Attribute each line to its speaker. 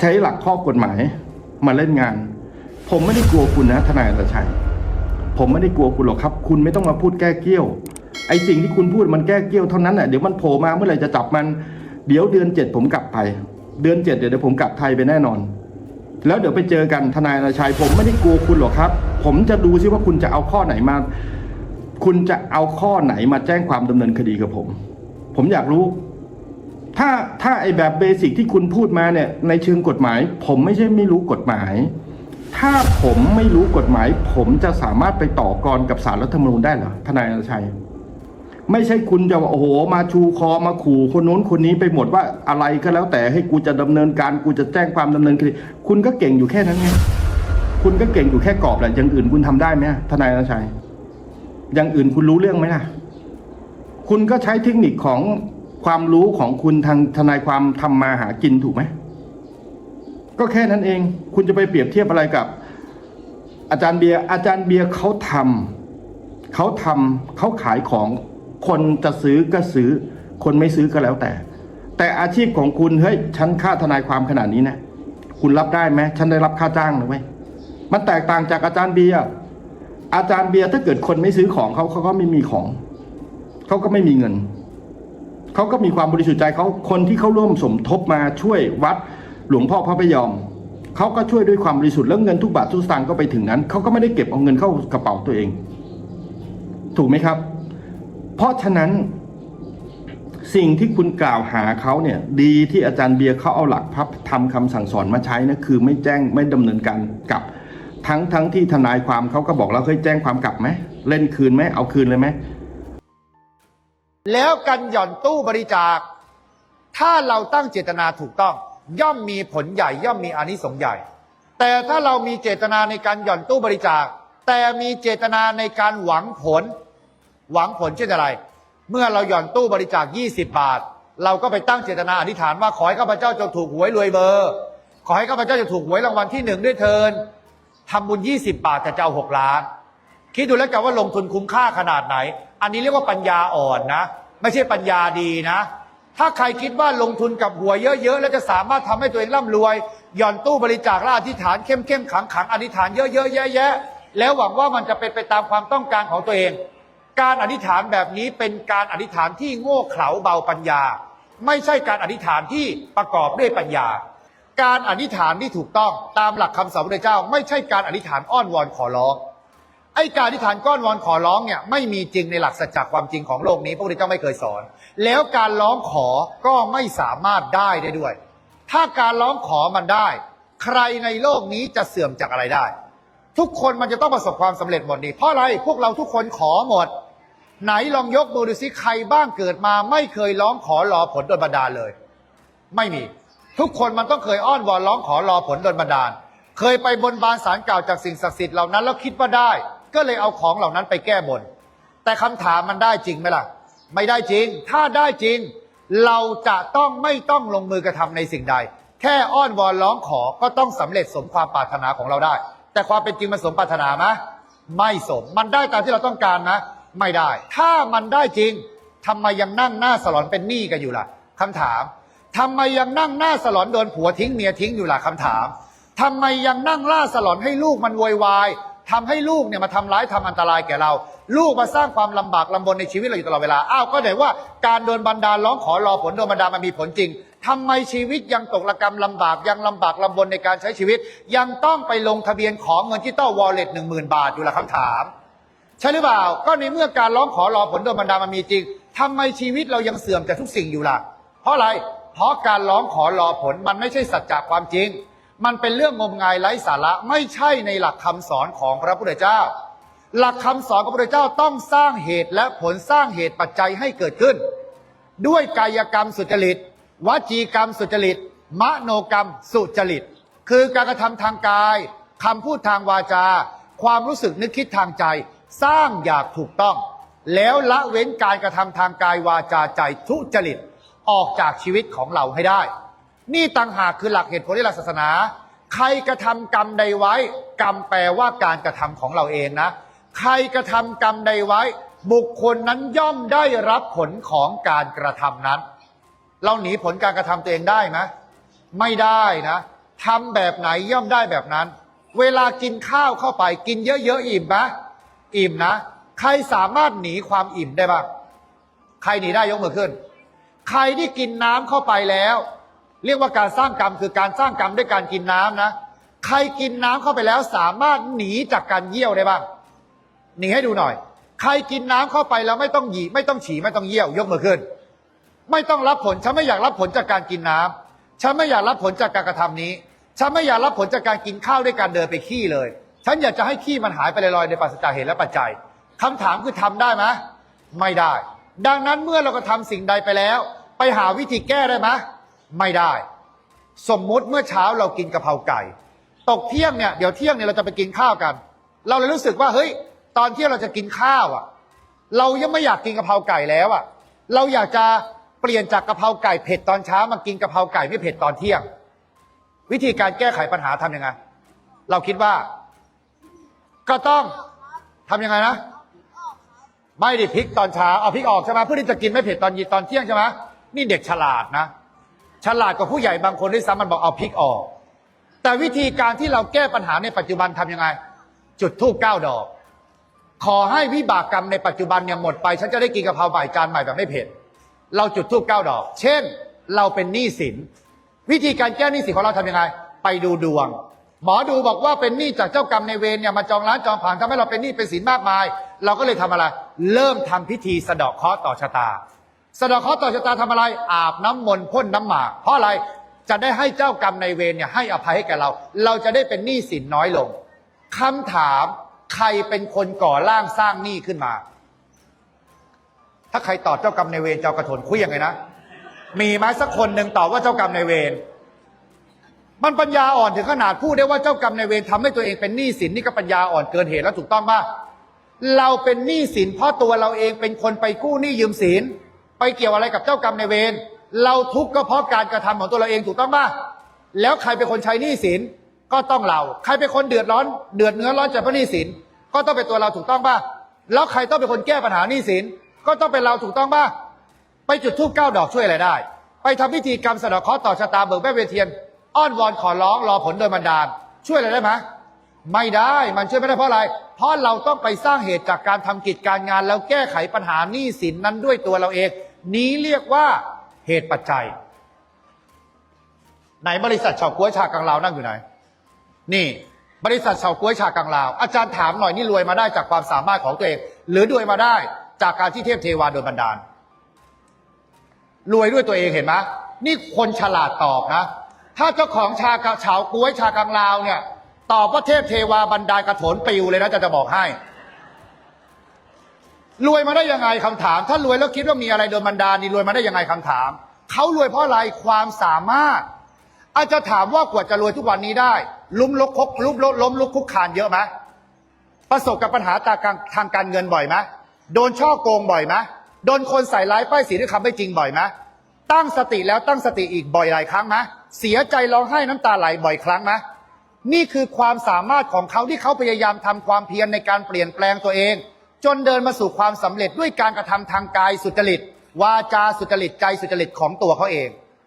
Speaker 1: ใช้หลักข้อกฎหมายมาเล่นงาน ผมไม่ได้กลัวคุณนะทนายอัชัย ผมไม่ได้กลัวคุณหรอกครับ คุณไม่ต้องมาพูดแก้เกี้ยว ไอ้สิ่งที่คุณพูดมันแก้เกี้ยวเท่านั้นแหละเดี๋ยวมันโผล่มาเมื่อไหร่จะจับมัน เดี๋ยวเดือนเจ็ดผมกลับไป เดือนเจ็ดเดี๋ยวผมกลับไทยไปแน่นอน แล้วเดี๋ยวไปเจอกันทนายอัชัย ผมไม่ได้กลัวคุณหรอกครับ ผมจะดูซิว่าคุณจะเอาข้อไหนมา คุณจะเอาข้อไหนมาแจ้งความดำเนินคดีกับผม ผมอยากรู้ ถ้าถ้าไอแบบเบสิกที่คุณพูดมาเนี่ยในเชิงกฎหมาย ผมไม่ใช่ไม่รู้กฎหมาย ถ้าผมไม่รู้กฎหมาย ผมจะสามารถไปต่อกรกับสารรัฐธรรมนูญได้เหรอทนายอนชัย ไม่ใช่คุณจะว่าโอ้โหมาชูคอมาขู่คนนู้นคนนี้ไปหมดว่าอะไรก็แล้วแต่ให้กูจะดำเนินการกูจะแจ้งความดำเนินคดีคุณก็เก่งอยู่แค่นั้นไงคุณก็เก่งอยู่แค่กรอบแหละอย่างอื่นคุณทำได้ไหมทนายอนชัยอย่างอื่นคุณรู้เรื่องไหมล่ะ คุณก็ใช้เทคนิคของ ความรู้ของคุณทางทนายความทำมาหากินถูกไหมก็แค่นั้นเอง คุณจะไปเปรียบเทียบอะไรกับ อาจารย์เบียร์อาจารย์เบียร์เขาทำเขาทำเขาขายของคนจะซื้อก็ซื้อ คนไม่ซื้อก็แล้วแต่ แต่อาชีพของคุณเฮ้ยฉันค่าทนายความขนาดนี้นะคุณรับได้ไหมฉันได้รับค่าจ้างหรือไม่มันแตกต่างจากอาจารย์เบียร์อาจารย์เบียร์ถ้าเกิดคนไม่ซื้อของเขาเขาก็ไม่มีของ เขาก็ไม่มีเงิน เขาก็มีความบริสุทธิ์ใจเขาคนที่เขาร่วมสมทบมาช่วยวัดหลวงพ่อพระพยอมเขาก็ช่วยด้วยความบริสุทธิ์แล้วเงินทุกบาททุกสตางค์ก็ไปถึงนั้นเขาก็ไม่ได้เก็บเอาเงินเข้ากระเป๋าตัวเอง ถูกไหมครับ เพราะฉะนั้นสิ่งที่คุณกล่าวหาเขาเนี่ย ดีที่อาจารย์เบียร์เขาเอาหลักพระธรรมคำสั่งสอนมาใช้นะคือไม่แจ้งไม่ดำเนินการกลับ ทั้งทั้งที่ทนายความเขาก็บอกแล้วเคยแจ้งความกลับไหมเล่นคืนไหมเอาคืนเลยไหม
Speaker 2: แล้วกันหย่อนตู้บริจาค ถ้าเราตั้งเจตนาถูกต้อง ย่อมมีผลใหญ่ย่อมมีอานิสงส์ใหญ่ แต่ถ้าเรามีเจตนาในการหย่อนตู้บริจาค แต่มีเจตนาในการหวังผล หวังผลเช่นอะไร เมื่อเราหย่อนตู้บริจาค 20 บาท เราก็ไปตั้งเจตนาอธิษฐานว่าขอให้ข้าพเจ้าจงถูกหวยรวยเบอร์ ขอให้ข้าพเจ้าจะถูกหวยรางวัลที่หนึ่งด้วยเทินทำบุญ 20 บาทแต่จะเอา6ล้าน คิดดูแล้วกันว่าลงทุนคุ้มค่าขนาดไหน อันนี้เรียกว่าปัญญาอ่อนนะ ไม่ใช่ปัญญาดีนะ ถ้าใครคิดว่าลงทุนกับหัวเยอะๆ แล้วจะสามารถทำให้ตัวเองร่ำรวย หย่อนตู้บริจาคและอธิษฐานเข้มๆขังๆอธิษฐานเยอะๆแยะๆแล้วหวังว่ามันจะเป็นไปตามความต้องการของตัวเอง การอธิษฐานแบบนี้เป็นการอธิษฐานที่โง่เขลาเบาปัญญา ไม่ใช่การอธิษฐานที่ประกอบด้วยปัญญา การอธิษฐานที่ถูกต้องตามหลักคำสอนพระเจ้า ไม่ใช่การอธิษฐานอ้อนวอนขอร้อง ไอ้การอธิษฐานก้อนวอนขอร้องเนี่ยไม่มีจริงในหลักสัจจความจริงของโลกนี้พระพุทธเจ้าไม่เคยสอน แล้วการร้องขอก็ไม่สามารถได้ได้ด้วย ถ้าการร้องขอมันได้ ใครในโลกนี้จะเสื่อมจากอะไรได้ ทุกคนมันจะต้องประสบความสำเร็จหมดนี่เพราะอะไรพวกเราทุกคนขอหมด ไหนลองยกมือดูสิใครบ้างเกิดมา ไม่เคยร้องขอรอผลโดนบันดาลเลย ไม่มี ทุกคนมันต้องเคยอ้อนวอนร้องขอรอผลโดนบันดาล เคยไปบนบานสารกล่าวจากสิ่งศักดิ์สิทธิ์เหล่านั้นแล้วคิดว่าได้ ก็เลยเอาของเหล่านั้นไปแก้บน แต่คำถามมันได้จริงไหมล่ะ ไม่ได้จริง ถ้าได้จริง เราจะต้องไม่ต้องลงมือกระทำในสิ่งใด แค่อ้อนวอนร้องขอก็ต้องสำเร็จสมความปรารถนาของเราได้ แต่ความเป็นจริงมันสมปรารถนาไหมไม่สม มันได้ตามที่เราต้องการนะ ไม่ได้ ถ้ามันได้จริงทำไมยังนั่งหน้าสลอนเป็นหนี้กันอยู่ล่ะคำถามทำไมยังนั่งหน้าสลอนโดนผัวทิ้งเมียทิ้งอยู่ล่ะคำถามทำไมยังนั่งล่าสลอนให้ลูกมันโวยวาย ทำให้ลูกเนี่ยมาทำร้ายทำอันตรายแก่เรา ลูกมาสร้างความลำบากลำบนในชีวิตเราอยู่ตลอดเวลาอ้าวก็เดี๋ยวว่าการโดนบันดาลร้องขอรอผลโดนบันดาลมันมีผลจริงทำไมชีวิตยังตกระกรรมลำบากยังลำบากลำบนในการใช้ชีวิต ยังต้องไปลงทะเบียนของเงินที่ต้อวอลเล็ตหนึ่งหมื่นบาทอยู่ละคำถาม ใช่หรือเปล่าก็ในเมื่อการร้องขอรอผลโดนบันดาลมันมีจริงทำไมชีวิตเรายังเสื่อมจากทุกสิ่งอยู่ล่ะเพราะอะไรเพราะการร้องขอรอผลมันไม่ใช่สัจจะความจริง มันเป็นเรื่องงมงายไร้สาระไม่ใช่ในหลักคำสอนของพระพุทธเจ้า หลักคำสอนของพระพุทธเจ้าต้องสร้างเหตุและผลสร้างเหตุปัจจัยให้เกิดขึ้น ด้วยกายกรรมสุจริตวจีกรรมสุจริตมโนกรรมสุจริต คือการกระทำทางกายคำพูดทางวาจา ความรู้สึกนึกคิดทางใจ สร้างอยางถูกต้อง แล้วละเว้นการกระทำทางกายวาจาใจทุจริตออกจากชีวิตของเราให้ได้ นี่ต่างหากคือหลักเหตุผลในหลักศาสนา ใครกระทำกรรมใดไว้ กรรมแปลว่าการกระทำของเราเองนะ ใครกระทำกรรมใดไว้ บุคคลนั้นย่อมได้รับผลของการกระทำนั้น เราหนีผลการกระทำตัวเองได้ไหมไม่ได้นะทำแบบไหนย่อมได้แบบนั้น เวลากินข้าวเข้าไปกินเยอะๆอิ่มไหมอิ่มนะ ใครสามารถหนีความอิ่มได้บ้างใครหนีได้ยกมือขึ้น ใครที่กินน้ำเข้าไปแล้ว เรียกว่าการสร้างกรรมคือการสร้างกรรมด้วยการกินน้ำนะ ใครกินน้ำเข้าไปแล้วสามารถหนีจากการเยี่ยวได้บ้าง หนีให้ดูหน่อย ใครกินน้ำเข้าไปแล้วไม่ต้องหยีไม่ต้องฉี่ไม่ต้องเยี่ยว ยกมือขึ้น ไม่ต้องรับผล ฉันไม่อยากรับผลจากการกินน้ำฉันไม่อยากรับผลจากการกระทำนี้ ฉันไม่อยากรับผลจากการกินข้าวด้วยการเดินไปขี้เลย ฉันอยากจะให้ขี้มันหายไปลอยๆในปราศจากเหตุและปัจจัยคำถามคือทำได้ไหมไม่ได้ ดังนั้นเมื่อเรากระทำสิ่งใดไปแล้ว ไปหาวิธีแก้ได้ไหม ไม่ได้ สมมุติเมื่อเช้าเรากินกะเพราไก่ ตกเที่ยงเนี่ยเดี๋ยวเที่ยงเนี่ยเราจะไปกินข้าวกัน เราเลยรู้สึกว่าเฮ้ย ตอนเที่ยงเราจะกินข้าวอะ เรายังไม่อยากกินกะเพราไก่แล้วอะ เราอยากจะเปลี่ยนจากกะเพราไก่เผ็ดตอนเช้ามากินกะเพราไก่ไม่เผ็ดตอนเที่ยง วิธีการแก้ไขปัญหาทำยังไงเราคิดว่า ก็ต้องทำยังไงนะไม่ดิพริกตอนเช้าเอาพริกออกใช่ไหมเพื่อที่จะกินไม่เผ็ดตอนย็นตอนเที่ยงใช่ไหมนี่เด็กฉลาดนะ ฉลาดกว่าผู้ใหญ่บางคนด้วยซ้ำมันบอกเอาพริกออก แต่วิธีการที่เราแก้ปัญหาในปัจจุบันทำยังไง จุดทูบเก้าดอก ขอให้วิบากกรรมในปัจจุบันเนี่ยหมดไป ฉันจะได้กินกะเพราใหม่จานใหม่แบบไม่เผ็ดเราจุดทูบเก้าดอก เช่น เราเป็นหนี้สิน วิธีการแก้หนี้สินของเราทำยังไง ไปดูดวง หมอดูบอกว่าเป็นหนี้จากเจ้ากรรมในเวรเนี่ยมาจองร้านจองผางทำให้เราเป็นหนี้เป็นสินมากมาย เราก็เลยทำอะไร เริ่มทำพิธีสะเดาะเคราะห์ต่อชะตา สะดาะเคราะห์ต่อชะตาทำอะไร อาบน้ำมนต์พ่นน้ำหมาก เพราะอะไรจะได้ให้เจ้ากรรมในเวรเนี่ยให้อภัยให้แก่เรา เราจะได้เป็นหนี้สินน้อยลงคำถามใครเป็นคนก่อร่างสร้างหนี้ขึ้นมา ถ้าใครตอบเจ้ากรรมในเวรเจ้ากระโถนคุยยังไงนะมีไหมสักคนหนึ่งตอบว่าเจ้ากรรมในเวรมันปัญญาอ่อนถึงขนาดพูดได้ว่าเจ้ากรรมในเวรทำให้ตัวเองเป็นหนี้สินนี่ก็ปัญญาอ่อนเกินเหตุแล้วถูกต้องป่ะเราเป็นหนี้สินเพราะตัวเราเองเป็นคนไปกู้หนี้ยืมสิน ไปเกี่ยวอะไรกับเจ้ากรรมในเวรเราทุกข์ก็เพราะการกระทำของตัวเราเองถูกต้องป่ะแล้วใครเป็นคนใช้หนี้สินก็ต้องเรา ใครเป็นคนเดือดร้อน เดือดเนื้อร้อนจากเพราะหนี้สินก็ต้องเป็นตัวเราถูกต้องป่ะแล้วใครต้องเป็นคนแก้ปัญหาหนี้สินก็ต้องเป็นเราถูกต้องป่ะไปจุดธูปเก้าดอกช่วยอะไรได้ ไปทำพิธีกรรมสะเดาะเคราะห์ต่อชะตาเบิกแม่เวทเทียน อ้อนวอนขอร้องรอผลโดยบันดาล ช่วยอะไรได้ไหมไม่ได้มันช่วยไม่ได้เพราะอะไร เพราะเราต้องไปสร้างเหตุจากการทำกิจการงาน แล้วแก้ไขปัญหาหนี้สินนั้นด้วยตัวเราเอง นี้เรียกว่าเหตุปัจจัย ไหนบริษัทเฉาก๊วยชากังลาวนั่งอยู่ไหน นี่ บริษัทเฉาก๊วยชากังลาว อาจารย์ถามหน่อยนี่รวยมาได้จากความสามารถของตัวเอง หรือรวยมาได้จากการที่เทพเทวาโดยบันดาล รวยด้วยตัวเองเห็นไหมนี่คนฉลาดตอบนะ ถ้าเจ้าของชากะเฉาก้วยชากังลาวเนี่ย ตอบว่าเทพเทวาบันดาลกระโถนปิวเลยนะจะจะบอกให้ รวยมาได้ยังไงคำถาม ถ้ารวยแล้วคิดว่ามีอะไรโดนบันดาลนี่รวยมาได้ยังไงคำถาม เขารวยเพราะอะไรความสามารถ อาจจะถามว่ากว่าจะรวยทุกวันนี้ได้ ลุ้มลุกคุกลุกล้มลุกคุกคานเยอะไหมประสบกับปัญหาตากางทางการเงินบ่อยไหมโดนช่อโกงบ่อยไหมโดนคนใส่ร้ายป้ายสีด้วยคำไม่จริงบ่อยไหมตั้งสติแล้วตั้งสติอีกบ่อยหลายครั้งไหมเสียใจร้องไห้น้ำตาไหลบ่อยครั้งไหมนี่คือความสามารถของเขาที่เขาพยายามทำความเพียรในการเปลี่ยนแปลงตัวเอง จนเดินมาสู่ความสำเร็จด้วยการกระทำทางกายสุจริต วาจาสุจริตใจสุจริตของตัวเขาเอง